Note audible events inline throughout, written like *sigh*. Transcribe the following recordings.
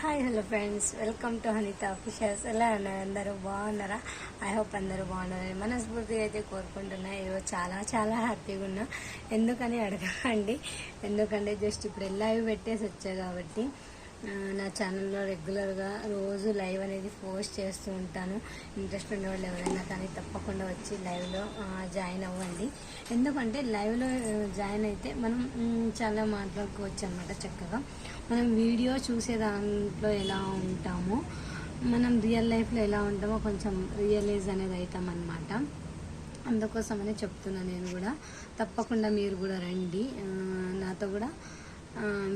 Hi hello friends welcome to Hanitha officials ఎలా ఉన్నారు? అందరూ బాగున్నారా? ఐ హోప్ అందరూ బాగున్నారని మనస్ఫూర్తిగా అయితే కోరుకుంటున్నా. ఈరోజు చాలా చాలా హ్యాపీగా ఉన్నా. ఎందుకని అడగండి ఎందుకంటే జస్ట్ ఇప్పుడు లైవ్ పెట్టేసి వచ్చా కాబట్టి. నా ఛానల్లో రెగ్యులర్గా రోజు లైవ్ అనేది పోస్ట్ చేస్తూ ఉంటాను. ఇంట్రెస్ట్ ఉండేవాళ్ళు ఎవరైనా కానీ తప్పకుండా వచ్చి లైవ్లో జాయిన్ అవ్వండి. ఎందుకంటే లైవ్లో జాయిన్ అయితే మనం చాలా మాట్లాడుకోవచ్చు అనమాట చక్కగా. మనం వీడియో చూసే దాంట్లో ఎలా ఉంటామో మనం రియల్ లైఫ్లో ఎలా ఉంటామో కొంచెం రియలైజ్ అనేది అవుతాం అనమాట అందుకోసమనే చెప్తున్నా నేను కూడా. తప్పకుండా మీరు కూడా రండి. నాతో కూడా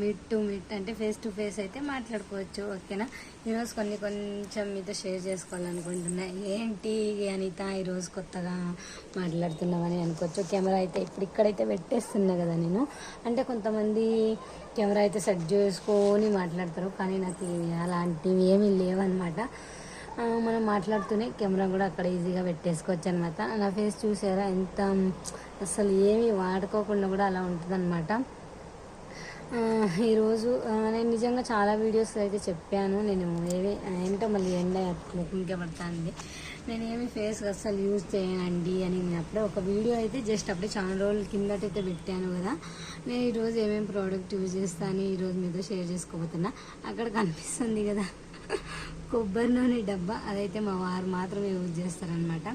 మిడ్ టు మిడ్ అంటే ఫేస్ టు ఫేస్ అయితే మాట్లాడుకోవచ్చు ఓకేనా? ఈరోజు కొన్ని కొంచెం మీతో షేర్ చేసుకోవాలనుకుంటున్నా. ఏంటి అనిత ఈరోజు కొత్తగా మాట్లాడుతున్నామని అనుకోవచ్చు. కెమెరా అయితే ఇప్పుడు ఇక్కడైతే పెట్టేస్తున్నా కదా నేను. అంటే కొంతమంది కెమెరా అయితే సెట్ చేసుకొని మాట్లాడతారు కానీ నాకు అలాంటివి ఏమీ లేవన్నమాట. మనం మాట్లాడుతూనే కెమెరా కూడా అక్కడ ఈజీగా పెట్టేసుకోవచ్చు అనమాట నా ఫేస్ చూసారా? ఎంత అసలు ఏమీ వాడుకోకుండా కూడా అలా ఉంటుంది ఈరోజు నేను నిజంగా చాలా వీడియోస్ అయితే చెప్పాను. నేను ఏవి ఏంటో మళ్ళీ ఎండ ముఖ్యంగా పడుతుంది. నేను ఏమి ఫేస్ అస్సలు యూజ్ చేయనండి అని నేను అప్పుడే ఒక వీడియో అయితే జస్ట్ అప్పుడే చాలా రోజుల కిందటైతే పెట్టాను కదా. నేను ఈరోజు ఏమేమి ప్రోడక్ట్ యూజ్ చేస్తాను ఈరోజు మీతో షేర్ చేసుకోబోతున్నా. అక్కడ కనిపిస్తుంది కదా కొబ్బరి నూనె డబ్బా. అదైతే మా వారు మాత్రమే యూజ్ చేస్తారనమాట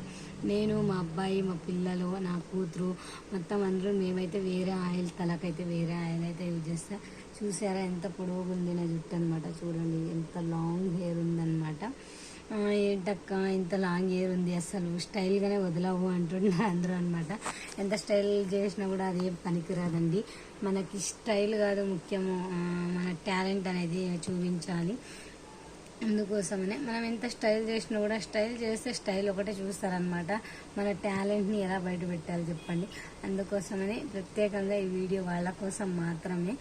నేను మా అబ్బాయి మా పిల్లలు నా కూతురు మొత్తం అందరూ మేమైతే వేరే ఆయిల్ తలకైతే వేరే ఆయిల్ అయితే యూజ్ చేస్తా. చూసారా ఎంత పొడవుగా ఉంది నా జుట్టు అనమాట చూడండి. ఎంత లాంగ్ హెయిర్ ఉందన్నమాట. ఏంటక్క ఇంత లాంగ్ హెయిర్ ఉంది అసలు. స్టైల్గానే వదలవు అంటున్నారు అందరూ అనమాట ఎంత స్టైల్ చేసినా కూడా అది పనికిరాదండి. మనకి స్టైల్ కాదు ముఖ్యము. మన టాలెంట్ అనేది చూపించాలి. అందుకోసమనే. మనం ఎంత స్టైల్ చేసినా కూడా స్టైల్ చేస్తే స్టైల్ ఒకటే చూస్తారనమాట మన టాలెంట్ని ఎలా బయట పెట్టాలి చెప్పండి. అందుకోసమని ప్రత్యేకంగా ఈ వీడియో వాళ్ళ కోసం మాత్రమే.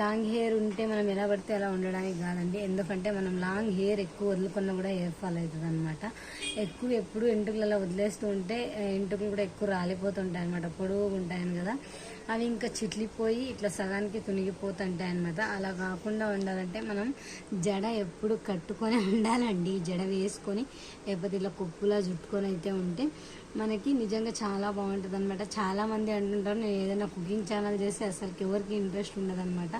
లాంగ్ హెయిర్ ఉంటే మనం ఎలా పడితే అలా ఉండడానికి కాదండి. ఎందుకంటే మనం లాంగ్ హెయిర్ ఎక్కువ వదులుకున్నా కూడా హెయిర్ ఫాల్ అవుతుంది అనమాట ఎక్కువ ఎప్పుడు ఎంటుకలలో వదిలేస్తూ ఉంటే ఆ, ఎంటుకలు కూడా ఎక్కువ రాలిపోతుంటాయి అనమాట పొడవుగా ఉంటాయని కదా. అవి ఇంకా చిట్లిపోయి ఇట్లా సగానికి తునిగిపోతుంటాయి అనమాట అలా కాకుండా ఉండాలంటే మనం జడ ఎప్పుడు కట్టుకొని ఉండాలండి. జడ వేసుకొని లేకపోతే ఇలా కుప్పులా జుట్టుకొని అయితే ఉంటే మనకి నిజంగా చాలా బాగుంటుంది అనమాట చాలామంది అంటుంటారు నేను ఏదైనా కుకింగ్ ఛానల్ చేస్తే అసలుకి ఎవరికి ఇంట్రెస్ట్ ఉండదనమాట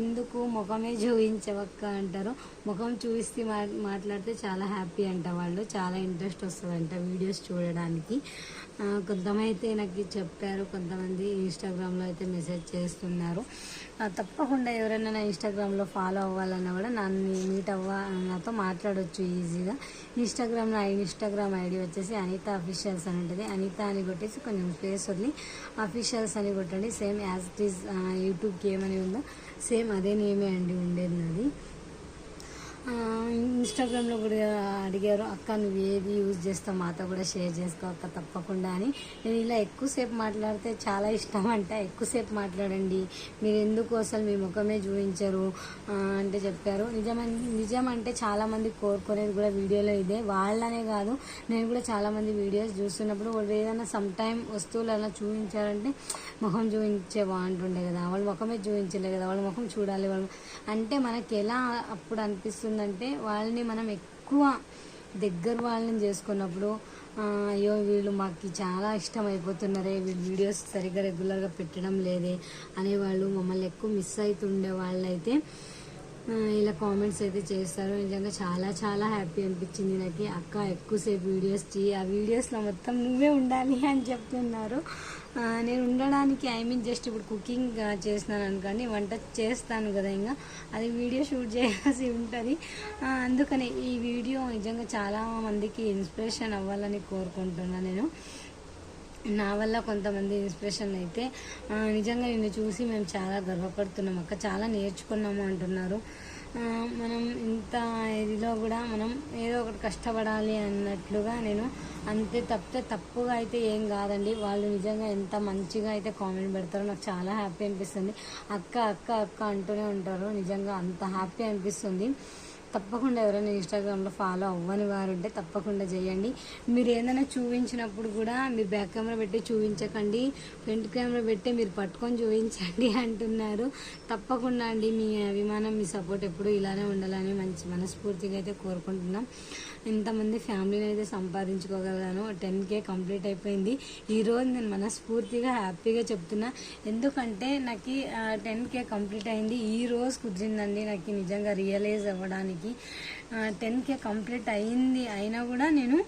ఎందుకు? ముఖమే చూపించవక్క అంటారు. ముఖం చూపిస్తే మాట్లాడితే చాలా హ్యాపీ అంట వాళ్ళు. చాలా ఇంట్రెస్ట్ వస్తుందంట వీడియోస్ చూడడానికి. కొంతమైతే నాకు చెప్పారు కొంతమంది ఇన్స్టాగ్రామ్లో అయితే మెసేజ్ చేస్తున్నారు. తప్పకుండా ఎవరైనా నా ఇన్స్టాగ్రామ్లో ఫాలో అవ్వాలన్నా కూడా నన్ను మీట్ అవ్వ నాతో మాట్లాడవచ్చు ఈజీగా. ఇన్స్టాగ్రామ్ నా ఇన్స్టాగ్రామ్ ఐడి వచ్చేసి అనిత అఫీషియల్స్ అని ఉంటుంది. అనిత అని కొట్టేసి కొంచెం స్పేస్ వదిలి అఫీషియల్స్ అని కొట్టండి. సేమ్ యాజ్ ఇట్ ఈస్ యూట్యూబ్కి ఏమని ఉందో సేమ్ అదే నేమే అండి ఉండేది నాది. ఇన్స్టాగ్రామ్లో కూడా అడిగారు అక్క నువ్వు ఏది యూజ్ చేస్తావు మాతో కూడా షేర్ చేసుకో అక్క తప్పకుండా అని. నేను ఇలా ఎక్కువసేపు మాట్లాడితే చాలా ఇష్టం అంట. ఎక్కువసేపు మాట్లాడండి మీరు ఎందుకు అసలు మీ ముఖమే చూపించరు? అంటే చెప్పారు. నిజమని నిజం అంటే చాలామంది కోరుకునేది కూడా వీడియోలో ఇదే. వాళ్ళనే కాదు నేను కూడా చాలామంది వీడియోస్ చూస్తున్నప్పుడు వాళ్ళు ఏదైనా సమ్ టైం వస్తువులు అలా చూపించారంటే ముఖం చూపించే బాగుంటుండే కదా. వాళ్ళ ముఖమే చూపించలే కదా. వాళ్ళ ముఖం చూడాలి వాళ్ళు. అంటే మనకి ఎలా అప్పుడు అనిపిస్తుంది ఏమవుతుందంటే వాళ్ళని మనం ఎక్కువ దగ్గర వాళ్ళని చేసుకున్నప్పుడు అయ్యో వీళ్ళు మాకు చాలా ఇష్టం అయిపోతున్నారే వీళ్ళు వీడియోస్ సరిగ్గా రెగ్యులర్గా పెట్టడం లేదే అనేవాళ్ళు మమ్మల్ని ఎక్కువ మిస్ అవుతుండే వాళ్ళైతే ఇలా కామెంట్స్ అయితే చేస్తారు. నిజంగా చాలా చాలా హ్యాపీ అనిపించింది నాకు. అక్క ఎక్కువసేపు వీడియోస్ చేయి ఆ వీడియోస్లో మొత్తం నువ్వే ఉండాలి అని చెప్తున్నారు. నేను ఉండడానికి ఐ మీన్ జస్ట్ ఇప్పుడు కుకింగ్ చేస్తున్నాను అనుకోండి వంట చేస్తాను కదా ఇంకా అది వీడియో షూట్ చేయాల్సి ఉంటుంది. అందుకని ఈ వీడియో నిజంగా చాలా మందికి ఇన్స్పిరేషన్ అవ్వాలని కోరుకుంటున్నాను నేను. నా వల్ల కొంతమంది ఇన్స్పిరేషన్ అయితే నిజంగా నిన్ను చూసి మేము చాలా గర్వపడుతున్నాం అక్క చాలా నేర్చుకున్నాము అంటున్నారు. మనం ఇంత ఇదిలో కూడా మనం ఏదో ఒకటి కష్టపడాలి అన్నట్లుగా నేను అంతే తప్పితే తప్పుగా అయితే ఏం కాదండి. వాళ్ళు నిజంగా ఎంత మంచిగా అయితే కామెంట్ పెడతారో నాకు చాలా హ్యాపీ అనిపిస్తుంది. అక్క అక్క అక్క అంటూనే ఉంటారు. నిజంగా అంత హ్యాపీ అనిపిస్తుంది. తప్పకుండా ఎవరైనా ఇన్స్టాగ్రామ్లో ఫాలో అవ్వని వారు ఉంటే తప్పకుండా చేయండి. మీరు ఏదైనా చూపించినప్పుడు కూడా మీరు బ్యాక్ కెమెరా పెట్టి చూపించకండి. ఫ్రంట్ కెమెరా పెట్టి మీరు పట్టుకొని చూపించండి *laughs* అంటున్నారు. తప్పకుండా అండి మీ అభిమానం మీ సపోర్ట్ ఎప్పుడు ఇలానే ఉండాలని మంచి మనస్ఫూర్తిగా అయితే కోరుకుంటున్నాం. ఇంతమంది ఫ్యామిలీని అయితే సంపాదించుకోగలను టెన్ కే కంప్లీట్ అయిపోయింది. ఈరోజు నేను మనస్ఫూర్తిగా హ్యాపీగా చెప్తున్నా. ఎందుకంటే నాకు టెన్ కే కంప్లీట్ అయింది. ఈ రోజు కుదిరిందండి నాకు నిజంగా రియలైజ్ అవ్వడానికి. టెన్ కే కంప్లీట్ అయింది. అయినా కూడా నేను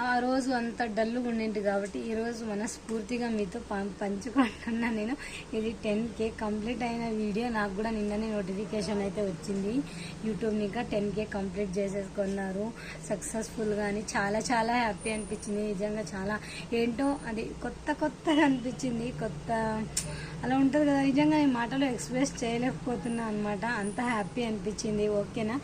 ఆ రోజు అంత డల్లు ఉండింది కాబట్టి ఈరోజు మనస్ఫూర్తిగా మీతో పం- పంచుకుంటున్నా నేను. ఇది టెన్ కే కంప్లీట్ అయిన వీడియో. నాకు కూడా నిన్ననే నోటిఫికేషన్ అయితే వచ్చింది. యూట్యూబ్ ఇంకా టెన్ కే కంప్లీట్ చేసేసుకున్నారు. సక్సెస్ఫుల్గా అని చాలా చాలా హ్యాపీ అనిపించింది. నిజంగా చాలా ఏంటో అది కొత్త కొత్తగా అనిపించింది. కొత్త అలా ఉంటుంది కదా. నిజంగా ఈ మాటలో ఎక్స్ప్రెస్ చేయలేకపోతున్నా అనమాట అంత హ్యాపీ అనిపించింది. ఓకేనా?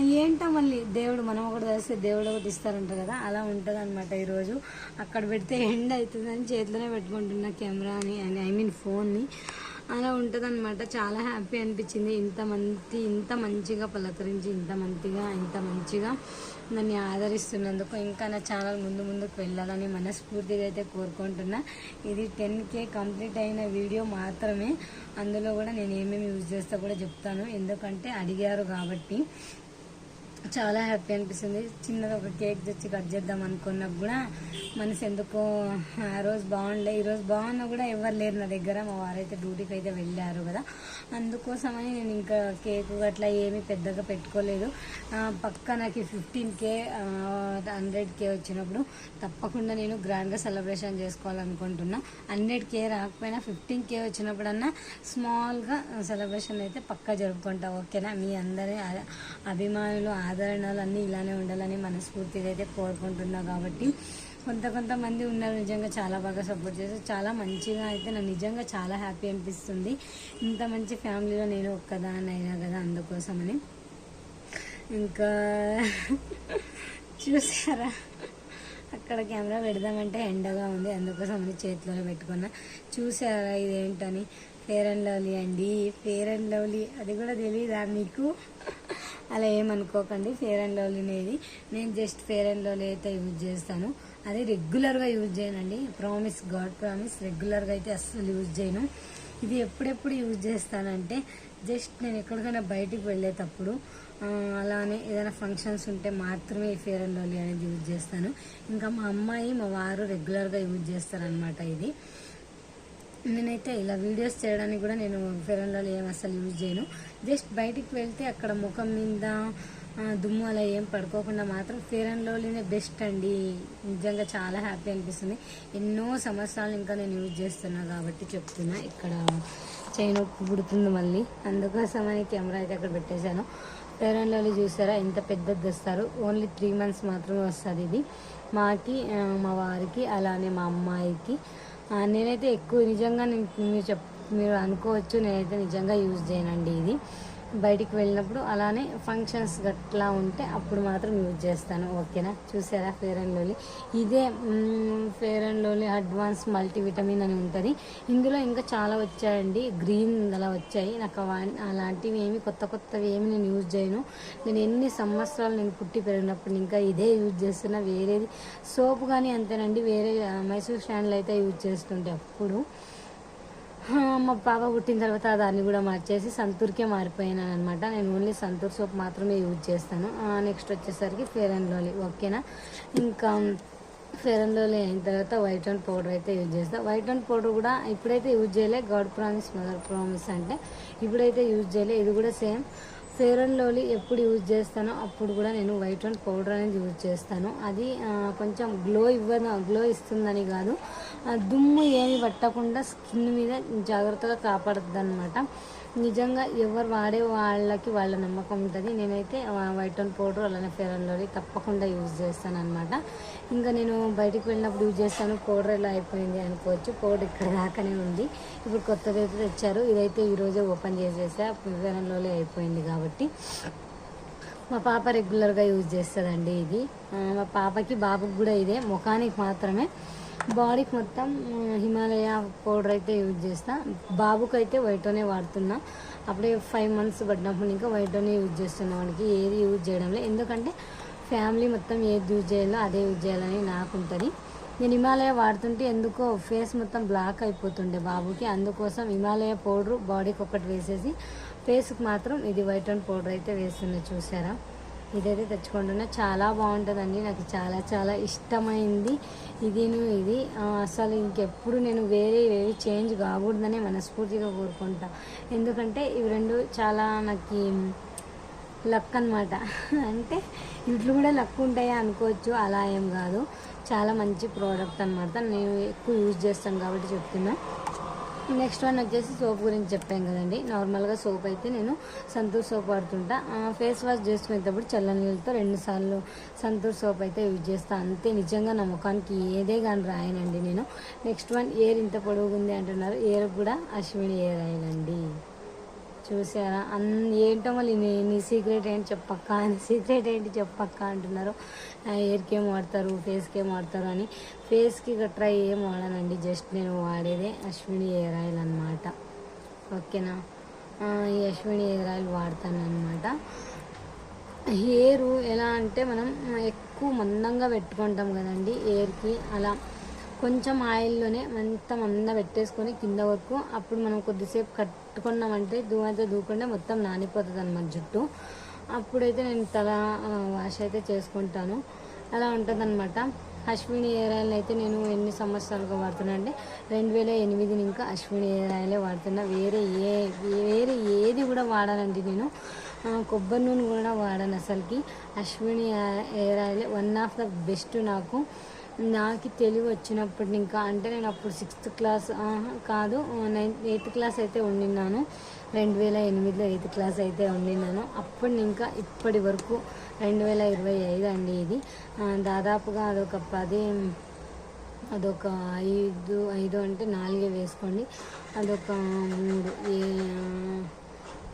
ఏంటో మళ్ళీ దేవుడు మనం ఒకటి తెలిస్తే దేవుడు ఒకటి ఇస్తారంట కదా. అలా ఉంటుంది అనమాట ఈరోజు. అక్కడ పెడితే ఎండ్ అవుతుందని చేతిలోనే పెట్టుకుంటున్నా కెమెరాని అని ఐ మీన్ ఫోన్ని. అలా ఉంటుంది చాలా హ్యాపీ అనిపించింది. ఇంత మంచి ఇంత మంచిగా పలకరించి ఇంత మంచిగా ఇంత మంచిగా నన్ను ఆదరిస్తున్నందుకు ఇంకా నా ఛానల్ ముందు ముందుకు వెళ్ళాలని మనస్ఫూర్తిగా అయితే కోరుకుంటున్నా. ఇది టెన్ కే కంప్లీట్ అయిన వీడియో మాత్రమే. అందులో కూడా నేను ఏమేమి యూజ్ చేస్తా కూడా చెప్తాను. ఎందుకంటే అడిగారు కాబట్టి. చాలా హ్యాపీ అనిపిస్తుంది. చిన్నది ఒక కేక్ తెచ్చి కట్ చేద్దాం అనుకున్నా కూడా మనసు ఎందుకో ఆ రోజు బాగుండే ఈ రోజు బాగున్నా కూడా ఎవరు లేరు నా దగ్గర. మా వారైతే డ్యూటీకి అయితే వెళ్ళారు కదా. అందుకోసమని నేను ఇంకా కేక్ అట్లా ఏమీ పెద్దగా పెట్టుకోలేదు. పక్క నాకు ఫిఫ్టీన్ కే హండ్రెడ్ కే వచ్చినప్పుడు తప్పకుండా నేను గ్రాండ్గా సెలబ్రేషన్ చేసుకోవాలనుకుంటున్నా. హండ్రెడ్ కే రాకపోయినా ఫిఫ్టీన్ కే వచ్చినప్పుడన్నా స్మాల్గా సెలబ్రేషన్ అయితే పక్కా జరుపుకుంటా. ఓకేనా? మీ అందరి ఆ- అభిమానులు ఆదరణలు అన్నీ ఇలానే ఉండాలని మనస్ఫూర్తిగా అయితే కోరుకుంటున్నా కాబట్టి కొంత కొంతమంది ఉన్నారు నిజంగా చాలా బాగా సపోర్ట్ చేస్తారు చాలా మంచిగా అయితే నాకు నిజంగా చాలా హ్యాపీ అనిపిస్తుంది. ఇంత మంచి ఫ్యామిలీలో నేను ఒక్కదాన్ని అయినా కదా అందుకోసమని. ఇంకా చూసారా? అక్కడ కెమెరా పెడదామంటే ఎండగా ఉంది అందుకోసం అని చేతిలోనే పెట్టుకున్నా. చూసారా ఇదేంటని? ఫేర్ అండ్ లవ్లీ అండి. ఫేర్ అండ్ లవ్లీ అది కూడా తెలియదా మీకు? అలా ఏమనుకోకండి ఫేర్ అండ్ లవ్లీ అనేది నేను జస్ట్ ఫేర్ అండ్ లవ్లీ అయితే యూజ్ చేస్తాను. అది రెగ్యులర్గా యూజ్ చేయనండి. ప్రామిస్ గాడ్ ప్రామిస్ రెగ్యులర్గా అయితే అస్సలు యూజ్ చేయను. ఇది ఎప్పుడెప్పుడు యూజ్ చేస్తానంటే జస్ట్ నేను ఎక్కడికైనా బయటికి వెళ్ళేటప్పుడు అలానే ఏదైనా ఫంక్షన్స్ ఉంటే మాత్రమే ఈ ఫేర్ అండ్ లవ్లీ అనేది యూజ్ చేస్తాను. ఇంకా మా అమ్మాయి మా వారు రెగ్యులర్గా యూజ్ చేస్తారనమాట ఇది. నేనైతే ఇలా వీడియోస్ చేయడానికి కూడా నేను ఫెయిర్ అండ్ ఏం అసలు యూజ్ చేయను. జస్ట్ బయటికి వెళ్తే అక్కడ ముఖం మీద దుమ్ము అలా ఏం పడుకోకుండా మాత్రం ఫేర్ అండ్ లోలీనే బెస్ట్ అండి. నిజంగా చాలా హ్యాపీ అనిపిస్తుంది. ఎన్నో సంవత్సరాలు ఇంకా నేను యూజ్ చేస్తున్నా కాబట్టి చెప్తున్నా. ఇక్కడ చైన్ పుడుతుంది మళ్ళీ. అందుకోసమని కెమెరా అయితే అక్కడ పెట్టేశాను. ఫేర్ అండ్ లవ్లీ చూసారా? ఎంత పెద్దది తెస్తారు. ఓన్లీ త్రీ మంత్స్ మాత్రమే వస్తుంది ఇది. మాకి మా వారికి అలానే మా అమ్మాయికి నేనైతే ఎక్కువ నిజంగా నేను మీరు చెప్ మీరు అనుకోవచ్చు నేనైతే నిజంగా యూజ్ చేయనండి ఇది. బయటికి వెళ్ళినప్పుడు అలానే ఫంక్షన్స్ గట్లా ఉంటే అప్పుడు మాత్రం యూజ్ చేస్తాను. ఓకేనా చూసారా? ఫేర్ అండ్ లోలీ ఇదే Fair and Lovely advance multivitamin అని ఉంటుంది. ఇందులో ఇంకా చాలా వచ్చాయండి. గ్రీన్ అలా వచ్చాయి. నాకు అలాంటివి ఏమి కొత్త కొత్తవి ఏమి నేను యూజ్ చేయను. నేను ఎన్ని సంవత్సరాలు నేను పుట్టి పెరిగినప్పుడు ఇంకా ఇదే యూజ్ చేస్తున్నా. వేరేది సోప్ కానీ అంతేనండి. వేరే మైసూర్ స్టాండ్లు అయితే యూజ్ చేస్తుంటే అప్పుడు మా పాప పుట్టిన తర్వాత దాన్ని కూడా మార్చేసి సంతూర్కే మారిపోయినాను అనమాట నేను ఓన్లీ సంతూర్ సోప్ మాత్రమే యూజ్ చేస్తాను. నెక్స్ట్ వచ్చేసరికి ఫేర్ అండ్ లోలీ ఓకేనా? ఇంకా ఫేర్ అండ్ లోలీ అయిన తర్వాత వైట్ అండ్ పౌడర్ అయితే యూజ్ చేస్తాను వైట్ అండ్ పౌడర్ కూడా ఇప్పుడైతే యూజ్ చేయలే. గాడ్ ప్రామిస్ మదర్ ప్రామిస్ అంటే ఇప్పుడైతే యూజ్ చేయలే. ఇది కూడా సేమ్. ఫేర్ అండ్ లవ్లీ ఎప్పుడు యూజ్ చేస్తానో అప్పుడు కూడా నేను వైట్ అండ్ పౌడర్ అనేది యూజ్ చేస్తాను. అది కొంచెం గ్లో ఇవ్వదు గ్లో ఇస్తుందని కాదు. దుమ్ము ఏమి పట్టకుండా స్కిన్ మీద జాగ్రత్తగా కాపాడుతుంది అనమాట నిజంగా ఎవరు వాడే వాళ్ళకి వాళ్ళ నమ్మకం ఉంటుంది. నేనైతే వైట్ అండ్ పౌడర్ అలానే ఫేర్ అండ్ లవ్లీ తప్పకుండా యూజ్ చేస్తాను అనమాట ఇంకా నేను బయటికి వెళ్ళినప్పుడు యూజ్ చేస్తాను. పౌడర్ ఇలా అయిపోయింది అనుకోవచ్చు. పౌడర్ ఇక్కడ దాకానే ఉంది. ఇప్పుడు కొత్తది అయితే తెచ్చారు. ఇదైతే ఈరోజే ఓపెన్ చేసేసా. ఫేర్ అండ్ లవ్లీ అయిపోయింది కాబట్టి. మా పాప రెగ్యులర్గా యూజ్ చేస్తుందండి ఇది. మా పాపకి బాబుకి కూడా ఇదే. ముఖానికి మాత్రమే. బాడీకి మొత్తం హిమాలయ పౌడర్ అయితే యూజ్ చేస్తా. బాబుకి అయితే వైటోనే వాడుతున్నా. అప్పుడే ఫైవ్ మంత్స్ పడినప్పుడు ఇంకా వైటోనే యూజ్ చేస్తున్నా వాడికి ఏది యూజ్ చేయడం లేదు. ఎందుకంటే ఫ్యామిలీ మొత్తం ఏది యూజ్ చేయాలో అదే యూజ్ చేయాలని నాకు ఉంటుంది నేను హిమాలయ వాడుతుంటే ఎందుకో ఫేస్ మొత్తం బ్లాక్ అయిపోతుండే బాబుకి. అందుకోసం హిమాలయ పౌడర్ బాడీకి ఒకటి వేసేసి ఫేస్కి మాత్రం ఇది వైట్ అండ్ పౌడర్ అయితే వేస్తున్నా. చూసారా? ఇదైతే తెచ్చుకుంటున్నా. చాలా బాగుంటుందండి. నాకు చాలా చాలా ఇష్టమైంది. ఇదిను ఇది. అసలు ఇంకెప్పుడు నేను వేరే వేరే చేంజ్ కాకూడదనే మనస్ఫూర్తిగా కోరుకుంటా. ఎందుకంటే ఇవి రెండు చాలా నాకు లక్ అనమాట అంటే ఇట్లు కూడా లక్ ఉంటాయా అనుకోవచ్చు. అలా ఏం కాదు. చాలా మంచి ప్రోడక్ట్ అనమాట నేను ఎక్కువ యూజ్ చేస్తాను కాబట్టి చెప్తున్నా. నెక్స్ట్ వన్ వచ్చేసి సోప్ గురించి చెప్పాను కదండి. నార్మల్గా సోప్ అయితే నేను సంతూర్ సోప్ వాడుతుంటా. ఫేస్ వాష్ చేసుకునేటప్పుడు చల్ల నీళ్ళతో రెండుసార్లు సంతూర్ సోప్ అయితే యూజ్ చేస్తాను అంతే నిజంగా నా ముఖానికి ఏదే కానీ రాయనండి నేను. నెక్స్ట్ వన్ ఏర్ ఇంత పొడుగుంది అంటున్నారు. ఏర్ కూడా అశ్విని ఏర్ ఆయిల్ చూసారా అన్ ఏంటో మళ్ళీ నీ నీ సీక్రెట్ ఏంటి చెప్పక్క? నీ సీక్రెట్ ఏంటి చెప్పక్క అంటున్నారు. హెయిర్కి ఏం వాడతారు? ఫేస్కి ఏం వాడతారు అని. ఫేస్కి గట్రా ఏం వాడనండి. జస్ట్ నేను వాడేదే అశ్విని హెయిర్ ఆయిల్ అనమాట ఓకేనా? ఈ అశ్విని హెయిర్ ఆయిల్ వాడతాను అనమాట హెయిర్ ఎలా అంటే మనం ఎక్కువ మందంగా పెట్టుకుంటాం కదండి హెయిర్కి అలా కొంచెం ఆయిల్లోనే అంత మంద పెట్టేసుకొని కింద వరకు అప్పుడు మనం కొద్దిసేపు కట్టుకున్నామంటే దూమైతే దూకుండా మొత్తం నానిపోతుంది అనమాట జుట్టు. అప్పుడైతే నేను తల వాష్ అయితే చేసుకుంటాను. అలా ఉంటుంది అనమాట అశ్విని హెయిర్ ఆయిల్ అయితే నేను ఎన్ని సంవత్సరాలుగా వాడుతున్నా అంటే రెండు వేల ఎనిమిది ఇంకా అశ్విని హెయిర్ ఆయిలే వాడుతున్నా. వేరే ఏ వేరే ఏది కూడా వాడానండి నేను. కొబ్బరి నూనె కూడా వాడాను అసలుకి. Ashwini hair oil one of the best నాకు. నాకు తెలివి వచ్చినప్పుడు ఇంకా అంటే నేను అప్పుడు సిక్స్త్ క్లాస్ కాదు నైన్త్ ఎయిత్ క్లాస్ అయితే ఉండినాను రెండు వేల ఎనిమిదిలో ఎయిత్ క్లాస్ అయితే ఉండినాను అప్పుడు ఇంకా ఇప్పటి వరకు రెండు వేల ఇరవై ఐదు అండి ఇది. దాదాపుగా అదొక పది అదొక ఐదు ఐదు అంటే నాలుగే వేసుకోండి. అదొక మూడు ఏ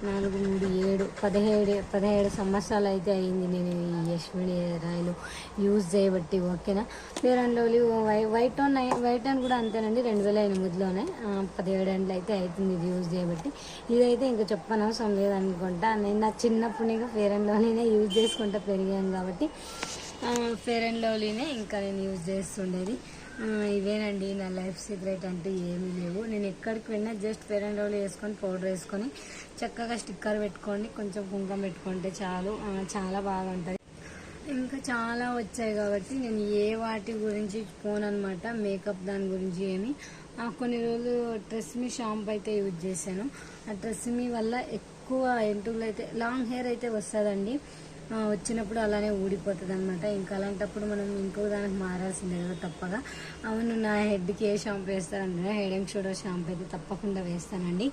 నాలుగు మూడు ఏడు పదిహేడు పదిహేడు సంవత్సరాలు అయితే అయింది నేను ఈ యశ్విని రాయిలు యూజ్ చేయబట్టి ఓకేనా? ఫేర్ అండ్ లవ్లీ వై వైట్ టోన్ వైట్ ఆన్ కూడా అంతేనండి రెండు వేల ఎనిమిదిలోనే పదిహేడు ఏళ్ళు అయితే అవుతుంది ఇది యూజ్ చేయబట్టి. ఇదైతే ఇంకా చెప్పనవసరం లేదనుకుంటా నేను నా చిన్నప్పుడు ఇంకా ఫేర్ అండ్ లవ్లీనే యూజ్ చేసుకుంటా పెరిగాను కాబట్టి ఫేర్ అండ్ లవ్లీనే ఇంకా నేను యూజ్ చేస్తుండేది. ఇవేనండి నా లైఫ్ సీక్రెట్ అంటే ఏమీ లేవు. నేను ఎక్కడికి వెళ్ళినా జస్ట్ ఫేర్ అండ్ లవ్లీ వేసుకొని పౌడర్ వేసుకొని చక్కగా స్టిక్కర్ పెట్టుకోండి కొంచెం కుంకుమ పెట్టుకుంటే చాలు. చాలా బాగుంటుంది ఇంకా చాలా వచ్చాయి కాబట్టి నేను ఏ వాటి గురించి ఫోన్ అనమాట మేకప్ దాని గురించి ఏమి. ఆ, కొన్ని రోజులు ట్రెస్మీ షాంపూ అయితే యూజ్ చేశాను. ఆ ట్రెస్మీ వల్ల ఎక్కువ ఎంటుకలు అయితే లాంగ్ హెయిర్ అయితే వస్తుందండి. వచ్చినప్పుడు అలానే ఊడిపోతుంది అనమాట ఇంకా అలాంటప్పుడు మనం ఇంకో దానికి మారాల్సిందే కదా తప్పగా. అవును నా హెడ్కి ఏ షాంపూ వేస్తారంటే హెడ్ అండ్ షోల్డర్ షాంపూ అయితే తప్పకుండా వేస్తానండి.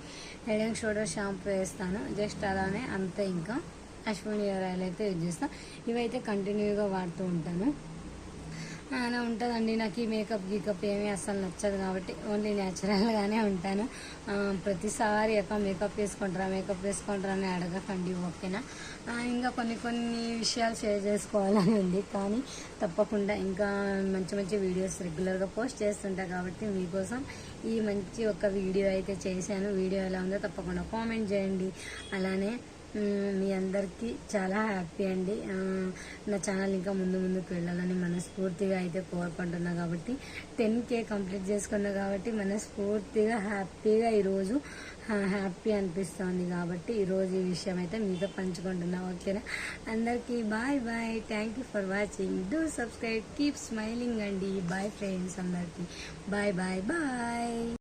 హెడ్ అండ్ షోల్డర్ షాంపూ వేస్తాను. జస్ట్ అలానే అంతే ఇంకా అశ్విని హెయిర్ ఆయిల్ అయితే యూజ్ చేస్తాను ఇవైతే కంటిన్యూగా వాడుతూ ఉంటాను. అలా ఉంటుందండి. నాకు ఈ మేకప్ గీకప్ ఏమీ అస్సలు నచ్చదు కాబట్టి ఓన్లీ న్యాచురల్గానే ఉంటాను. ప్రతిసారి అక్క మేకప్ వేసుకుంటారా మేకప్ వేసుకుంటారా అని అడగకండి ఓకేనా? ఇంకా కొన్ని కొన్ని విషయాలు షేర్ చేసుకోవాలని ఉంది. కానీ తప్పకుండా ఇంకా మంచి మంచి వీడియోస్ రెగ్యులర్గా పోస్ట్ చేస్తుంటా కాబట్టి మీకోసం ఈ మంచి ఒక వీడియో అయితే చేశాను. వీడియో ఎలా ఉందో తప్పకుండా కామెంట్ చేయండి. అలానే మీ అందరికీ చాలా హ్యాపీ అండి. నా ఛానల్ ఇంకా ముందు ముందుకు వెళ్ళాలని మనస్ఫూర్తిగా అయితే కోరుకుంటున్నా కాబట్టి టెన్ కే కంప్లీట్ చేసుకున్నా కాబట్టి మనస్ఫూర్తిగా హ్యాపీగా ఈరోజు హ్యాపీ అనిపిస్తుంది కాబట్టి ఈరోజు ఈ విషయం అయితే మీతో పంచుకుంటున్నా ఓకేనా? అందరికీ bye bye thank you for watching do subscribe keep smiling అండి. బాయ్ ఫ్రెండ్స్ అందరికీ. Bye bye bye